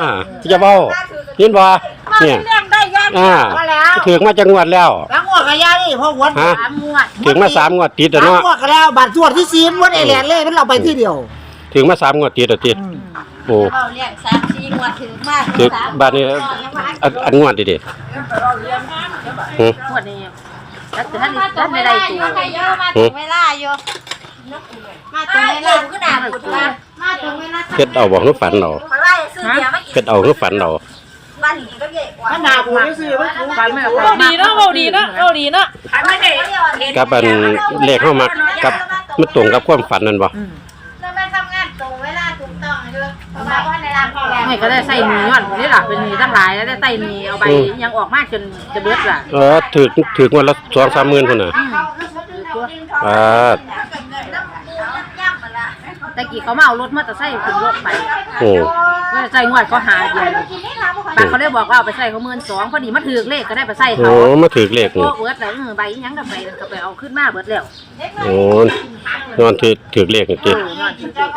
อ่าจะเว้ายินบ่มาเนี่ยเรื่องได้ยังอ่ามาแล้วถึงมาจังหวัดแล้วสามงวดกับยานี่พวกวัดฮะสามงวดถึงมาสามงวดติดสาแล้วมเนาะงวดกันแล้วบัตรสวดที่ซีมวัดไอแลนด์เลยมันเราไปที่เดียว ถึงมาสามงวดติดแล้วติดโอ้เราเรียกสามสี่งวดถึงมากถึงบ้านนี้อันอันงวดดิดิหืองวดนี้แล้วท่านมาตรท่านงเวไม่ลาได้อตัยู่วเยอะมาตรงเวลาอยู่มาตรงเวลาก็ด่าบุตรว่า มาตรงเวลาเฮ็ดเอาบ่คือฝันเอามาไล่ซื้อเดียวไม่เฮ็ดเอาคือฝันเอาบ้านนี้ก็เยอะกว่ามันด่ากูไม่ซื้อไม่ถูกกันไม่เอาเราดีเนาะเราดีเนาะเราดีเนาะกับอันเลขเข้ามากับมันตรงกับความฝันนั่นบ่เราไม่ทำงานตรงเวลาถูกต้องเลยเพราะว่าในร้านเขาแล้วไม่ก็ได้ใส่หนีย้อนนี่หล่ะเป็นหนีทั้งหลายแล้วได้ใส่หนีเอาไปยังออกมาจนจะเบิดล่ะเออถึกถึกงวดละ2-3หมื่นพุ่นน่ะอ่าตะกี้เขามาเอารถมอเตอร์ไซค์ขึ้นรถไปโอ้ แล้วใส่งวดเขาหาเดียวบางเขาได้บอกว่าเอาไปใส่เขาเมื่นสองพอดีมาถือเลขก็ได้ไปใส่โหเขามาถึกเลขโอ้นี่เบิดแล้วเออใบอีหยังกับใบนั่นก็ไปเอาขึ้นมาเบิดแล้วโอ้นอนถึกถึกเลขนี่เอติอนอนถือเลข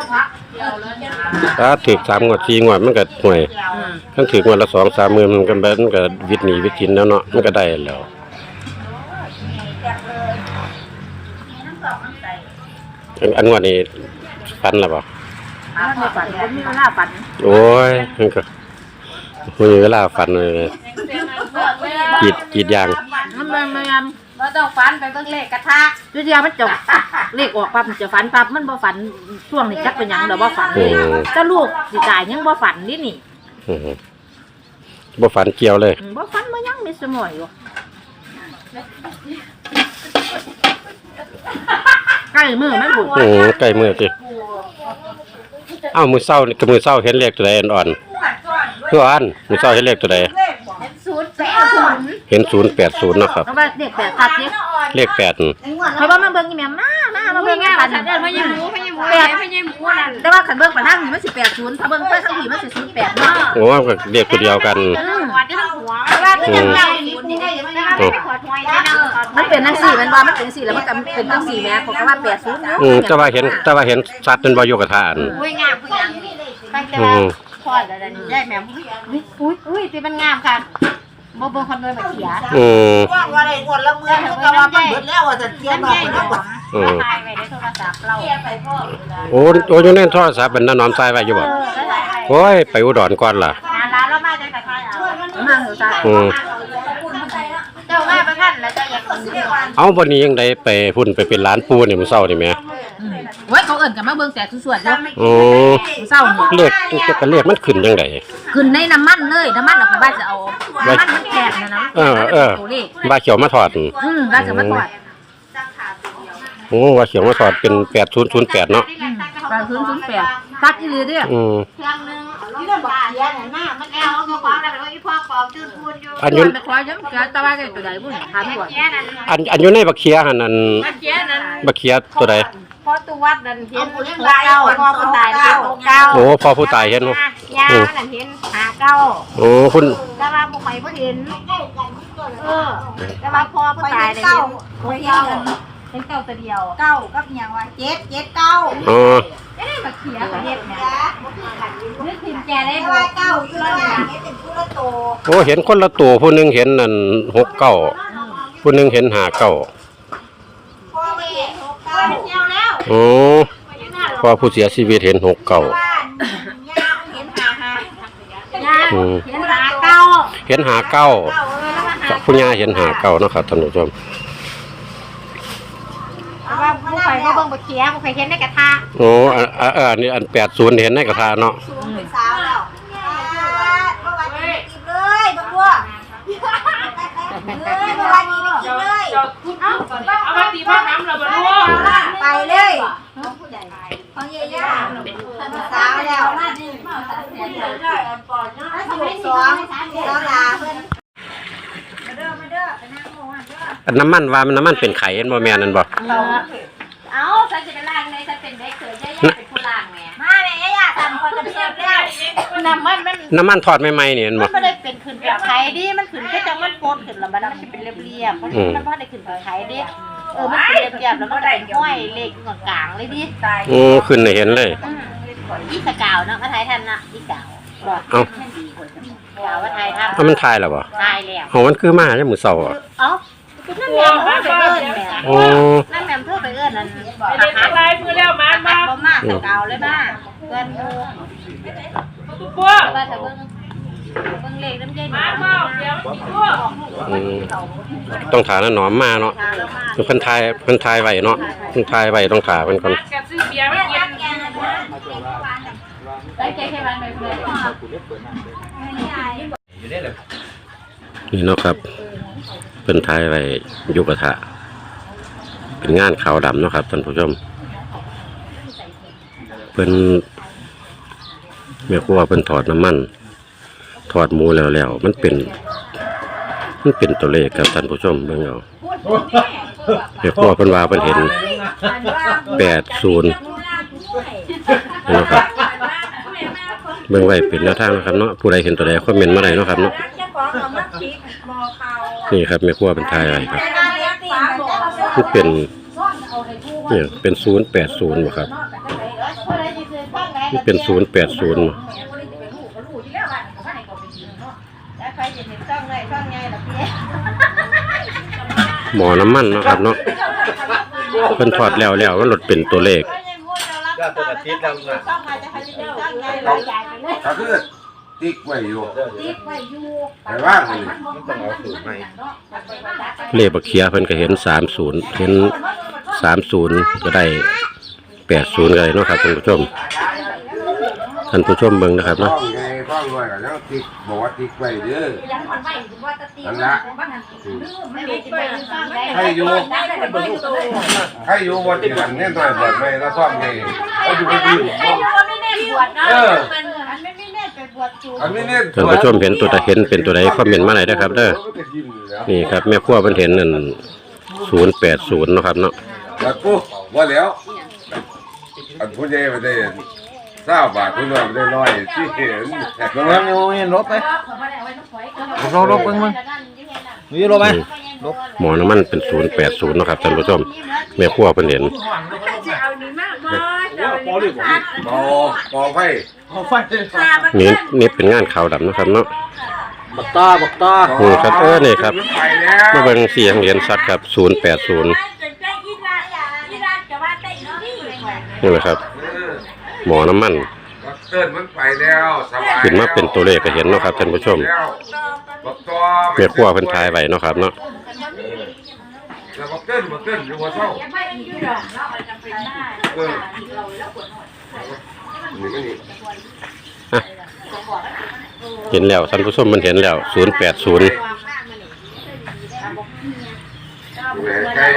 ถ้าถึก3งวด4งวดมันก็ห่วยอืมทั้งถึกงวดละ2-3หมื่นมันก็มันก็วิทย์หนีวิทย์กินแล้วเนาะมันก็ได้แล้ว อันอันงวดนี้ ฝันแล้วบ่ฝันไม่ฝันคนมีเวลาฝันโอ้ยมันก็มีเวลาฝันเลยกรีดกรีดยางมันมันมันเราต้องฟันไปเบิ่งเลขกระทะจุดยามันจบเลขออกปั๊บมันจะฝันปั๊บมันบ่ฝันช่วงนี้จักเป็นหยังเดี๋ยวบ่ฝันเลยก็ลูกสิตายยังบ่ฝันนี่นี่อื้อหือบ่ฝันเกี่ยวเลยอืมบ่ฝันบ่ยังมีสมอยอยู่ใกล้มือมันบุญโอ้โหใกล้มือสิเอ้ามือเศร้านี่กับมือเศร้าเห็นเลขตัวใดอ่อนๆคืออ่านมือเศร้าเห็นเลขตัวใดศูนย์แปดศูนย์เห็น080เนาะครับเพราะว่าเด็กแต่ตัดนี่เลข8นี่เพราะว่ามันเบิ่งอีแม่มามามาเบิ่งงานฉันเดินมายังหมูมายังหมูแปดมายังหมูนั่นแต่ว่าคันเบิ่งไปทางนี้มันสิ80ถ้าเบิ่งไปทางนี้มันสิ08เนาะโอ้ก็เลขตัวเดียวกันอืมวัดที่หัวว่าที่ยังไง ศูนย์นี่ได้ยังไงไม่ขอถอยได้เนอะมันเป็นจังซี่มันว่ามันเป็นจังซี่แล้วมันก็เป็นจังซี่แม่เขาก็ว่า80เนาะอืมแต่ว่าเห็นแต่ว่าเห็นสัตว์เป็นบ่อยู่กับทาน อุ้ยงามคือยังตั้งแต่อืมพอดแล้วนี่ได้แม่อุ้ยอุ้ยอุ้ยที่มันงามค่ะบ่เบิ่งคนด้วยมาเขียอืมว่าว่าได้งวดละเมื่อมันก็ว่ามันเบิดแล้วว่าจะเทียนออกไปแล้วว่าอืมถ่ายไว้ในโทรศัพท์เราไปพ่อโอ้โอ้อยู่ในโทรศัพท์เป็นน้าน้อมทรายไว้อยู่บ่โอ้ยไปอุดรก่อนล่ะงานร้านเรามาจากไหนเอามาเหรอจ้าอืม เจ้ามาประทันแล้ว เจ้าอยากกินเอาวันนี้ยังได้ไปพุ่นไปเป็นร้านปูนี่มื้อเช้านี่แหม่โอ้ยเขาเอิ้นกันมาเบิ่งแต่ส่วนๆเนาะโอ้เศร้านี่เลขจะกันเลขมันขึ้นจังไดขึ้นในน้ำมันเลยน้ำมันเอาไปบ้านจะเอาน้ำมันมันแข็งนะนะเออเออตัวเลขว่าเขียวมาถอดอืมบ้านจะมาตรวจโอ้ว่าเขียวมาถอดเป็น8008เนาะบ้านศูนย์ศูนย์แปดตัดอีหลีเด้ออืม เครื่องนึงที่เราบอกเขียนน่ะหน้ามันแอลก็ความแล้วก็อีพ่อปอกจืดพูนอยู่อันอยู่ไปคอยยังแกตะว่าได้ตัวใดบุญถามก่อนแค่นั้นอันอันอยู่ในบักเขียหั่นอันแค่นั้นบักเขียตัวใดพอตัววัดนั่นเห็นหกเก้าพอผู้ตายเห็นหกเก้าโอ้พอผู้ตายเห็นบ่ยานั่นเห็นหาเก้าโอ้คุณแต่ว่าผู้ใหม่ผู้เห็นเออแต่ว่าพอผู้ตายเนี่ยเห็นหกเก้า เห็นเก้าตัวเดียวเก้ากับอย่างว่าเจ็ดเจ็ดเก้าอ๋อเอ๊ะมาเขียนเห็ดเนี่ยนึกถึงแกได้แต่ดูว่าเก้าอยู่แล้วเนี่ยเห็นเป็นผู้ละโตโอ้เห็นคนละตัวผู้หนึงเห็นนั่น69ผู้หนึงเห็น59พ่อไม่เห็นหกเก้าเที่ยวแล้วโอ้พอผู้เสียชีวิตเห็น69บ้านย่ามันเห็นหาหาย่าอืมเห็นหาเก้าเห็นหาเก้าเก้าเลยแล้วมาหาคุณย่าเห็นหาเก้าเนาะครับท่านผู้ชม แต่ว่าผู้ใครก็เบิ่งบ่เขียผู้ใครเห็นในกระทะโอ้อันอันอันนี้อันแปดศูนย์เห็นในกระทาเนาะสูงเป็นสาวแล้วเมื่อวานนี้กินเลยบักบัวเลยเมื่อวานนี้กินเลยเอามาตีมาทำเราบ่รู้ไปเลยของยายาสาวแล้วสองสาวลาเพิ่นมาเด้อมาเด้อไปนั่งโมงเด้ ออันน้ำมันว่ามันน้ำมันเป็นไข่เห็นบ่แม่นนั่นบ่เอ้าฉันจะเป็นล่างในฉันเป็นเด็กเขยย่าย่าเป็นผู้ล่างแม่มาแม่ยายาทำคนกระเทียมแล้วน้ำมันมันน้ำมันทอดใหม่ๆนี่เห็นมับ่นไม่ได้เป็นขึ้นเป็นไข่ดิมันขึ้นแค่จังมันโปนขึ้นแล้วมันมันจะเป็นเรียบๆมันมันพอได้ขึ้นเป็นไข่ดิเออมันเป็นเรียบๆแล้วมันได้ห้อยเล็กกลางๆเลยดิโอ้ขึ้นให้เห็นเลยอืมอีสกาวเนาะก็ไทยทันนะอีสกาวเอ้ามันอย่าว่าไทยทเอามันทายแล้วบ่ำตายแล้วของมันคือมาเนี่ยามมื้อเช้าอะเอ้านั่น แหม่มเธอไปเอิ้นแหม่โอ้ นั่นแหม่มเธอไปเอิ้นนั่นไอเด็กอะไรมือแล้วมามามาบ่มากเก่าเลยมาเกินหมู่ตุ๊กปัวว่าถ้าเบิ่งเบิ่งเลขน้ำเย็นมาเมาเดี๋ยวตัวอืมต้องถาแล้วหนอมมาเนาะเพิ่นทายเพิ่นทายไว้เนาะเพิ่นทายไว้ต้องถาเพิ่นก่อนมากับซื้อเบียร์มากินได้ใจแค่วันไปเพื่อนนี่เนาะครับ เพิ่นทายไว้ยู่กระทะเป็นงานขาวดำเนาะครับท่านผู้ชม เพิ่นแม่ครัวเพิ่นถอดน้ำมันถอดหมูแล้วแล้วมันเป็น มันเป็นตัวเลขครับท่านผู้ชมเบิ่งเอาแม่ครัวเพิ่นว่าเพิ่นเห็น80นย์นะครับเบิ่งไว้เป็นแนวทางนะครับเนาะผู้ใดเห็นตัวใดคอมเมนต์มาได้เนาะครับเนาะ ของเอามาปิกหมอเขานี่ครับแม่ครัวเป็นทายไว้ครับการเลี้ยงฟ้าบอกมันเป็นเนี่ยเป็นศูนย์แปดศูนย์ครับผู้ใดสิซื้อฟังไหนมันเป็นศูนย์แปดศูนย์แล้วใครสิเห็นช่องไหนช่องไงล่ะพี่หมอน้ำมันเนาะครับเนาะเพิ่นทอดแล้วแล้วมันหลดเป็นตัวเลขก็ตัวอาทิตย์แล้วนะช่องไหนจะใครสิเป็นช่องไงเราใหญ่ไปเลยก็คือ ติ๊กไว้อยู่ ติ๊กไว้อยู่ไปว่างเลยเลขบักเขียเพิ่นก็เห็นสามศูนย์เห็นสามศูนย์ก็ได้แปดศูนย์ก็ได้เนาะครับท่านผู้ชมท่านผู้ชมเบิ่งนะครับฟ้อเนาะงไงฟ้องด้วยกันแล้วติ๊กบอกว่าติ๊กไว้เด้อยังผ่อนไว้ถึงว่าจะตีนั่นละไม่มีไปช่องไหนให้อยู่ได้แต่ไม่อยู่เลยให้อยู่วันที่กันแน่นอนแบบไม่แล้วฟ้องไงให้อยู่ไปดีไม่รู้ว่าไม่ได้บวชนะเออมัน อันไม่ไม่แน่ไปบวชจูอันนี้เนี่ยท่านผู้ชมเห็นตัวใดเห็นเป็นตัวใดคอมเมนต์มาหน่อยนะครับเด้อนี่ครับแม่ครัวเพิ่นเห็นนั่นศูนย์แปดศูนย์เนาะครับเนาะแล้วกูว่าแล้วอันผู้ใหญ่มาได้ทราบบาทผู้น้อยมาได้ร้อยที่เห็นลงแล้วโอ้ยรถไปรถรถเบิ่งมึงมีรถไหมนี่หมอน้ำมันเป็นศูนย์แปดศูนย์เนาะครับท่านผู้ชมแม่ครัวเพิ่นเห็น จะเอาดีมากบ่ จะเอาดีมากปอปอไฟเอาไฟนี่นี่เป็นงานขาวดำเนาะครับเนาะบักตาบักตานี่ครับเออนี่ครับไปแล้วมาเบิ่งเสียงเหรียญสัตว์ครับ080จะได้อีลาอีลาจะว่าได้อีนี่นี่แหละครับ หมอน้ำมันบักเติ้ลมันไปแล้วสบายขึ้นมาเป็นตัวเลขก็เห็นเนาะครับท่านผู้ชมแล้วบักตอแม่ครัวเพิ่นทายไว้เนาะครับเนาะแล้วบักเติ้ลบักเติ้ลอยู่หัวเศร้าไม่อยู่ดอกเราอาจจะ เป็นได้เออนี่ก็นี่เห็นแล้วท่านผู้ชมมันเห็นแล้ว080ดูแลใกล้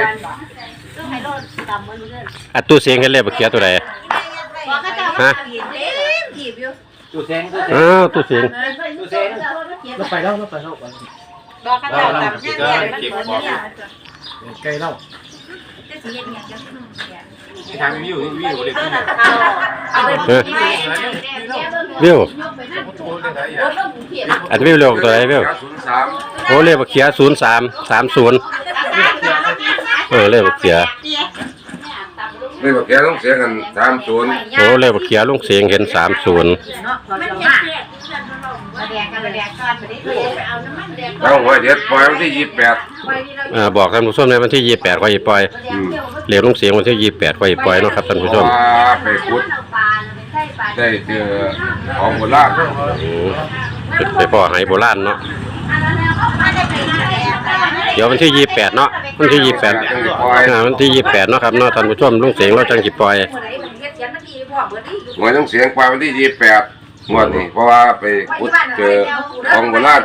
ซึ่งให้โดนตำมือเรื่อยอัดตู้เสียงเห็นเลขบักเขียตัวใดพอเขาจะฮะเต็มจีบอยู่ตู้แซงตู้แซงอ้าวตู้เสียงตู้แซงรถไปแล้วรถไปแล้วบอกเขาจะตำเนี่ยเนี่ยมันเหมือนเนี่ย ไกลแล้วจะสิเฮ็ดหยังจะทางนี้อยู่นี่อยู่เด็กเท่านั้นเขาเอาไปเออวิวอันวิวเร็วตัวใดวิวศูนย์สามโอ้เลขบักเขีย0330เออเลขบักเขียนี่บักแกต้องเสียกันสามศูนย์โอ้เลขบักเขียลุงเสียงเห็น30เนาะพอจะมามา แดกกันมาแดกกันไปดิไปเอาน้ำมันแดกเราหัวเด็ดปล่อยวันที่ยี่สิบแปดอ่าบอกท่านผู้ชมในวันที่ 28ค่อยปล่อยเรียกลุงเสียงวันที่ 28ค่อยปล่อยเนาะครับท่านผู้ชมว่าไปขุดปลาไปใส่ปลาได้เจอของโบราณอืมไปพ่อไหโบราณเนาะเดี๋ยววันที่ยี่แปดเนาะวันที่ยี่แปดอ่าวันที่ยี่แปดเนาะครับเนาะท่านผู้ชมลุงเสียงเราจังจิปล่อยผู้ใดมันเฮ็ดเสียงมันดีพ่อเบิดดีอยู่หัวต้องเสียงปล่อยวันที่ยี่สิบแปด งวดนี้เพราะว่าไปขุดเจอของโบราณ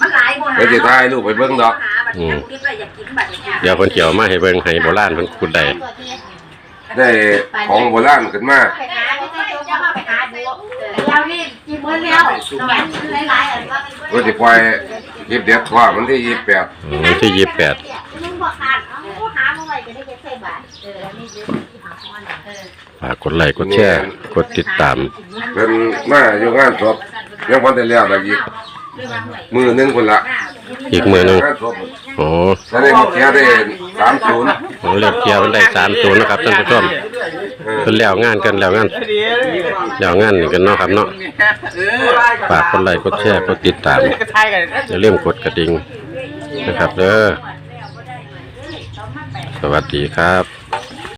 มันหลายบ่หาเดี๋ยวจะถ่ายรูปไปเบิ่งดอกอืมคิดว่าอยากกินบัดนี้เดี๋ยวคนเกี่ยวมาให้เบิ่งให้โบราณเพิ่นขุดได้ได้ของโบราณขึ้นมาไปหาไปใส่โจ๊กจะมาไปหาดูเรานี่กินมื้อแล้วหลายๆอันว่าเป็นก็จะปล่อยคลิปเด็ดว่าวันที่ยี่สิบแปดอืมวันที่ยี่แปดมึงบ่ขาดเอาหามาไว้จะได้เก็บใส่บาทเออนี่เดี๋ยวที่หาพรเออฝากกดไลค์กดแชร์ กดติดตาม เป็นมาอยู่งานศพยังพันได้แล้วแต่อีกมือหนึงคนละอีกมือหนึงงานศพอ๋อตอนนี้มาแค่ได้สามศูนย์เลขเกียร์มันได้30นะครับท่านผู้ชมเอเพิ่นแล้วงานกันแล้วงานดีเลยแล้วงานนี่กันเนาะครับเนาะเออฝากกดไลค์กดแชร์กดติดตามกระทายกันอย่าลืมกดกระดิ่งนะครับเด้อสวัสดีครับ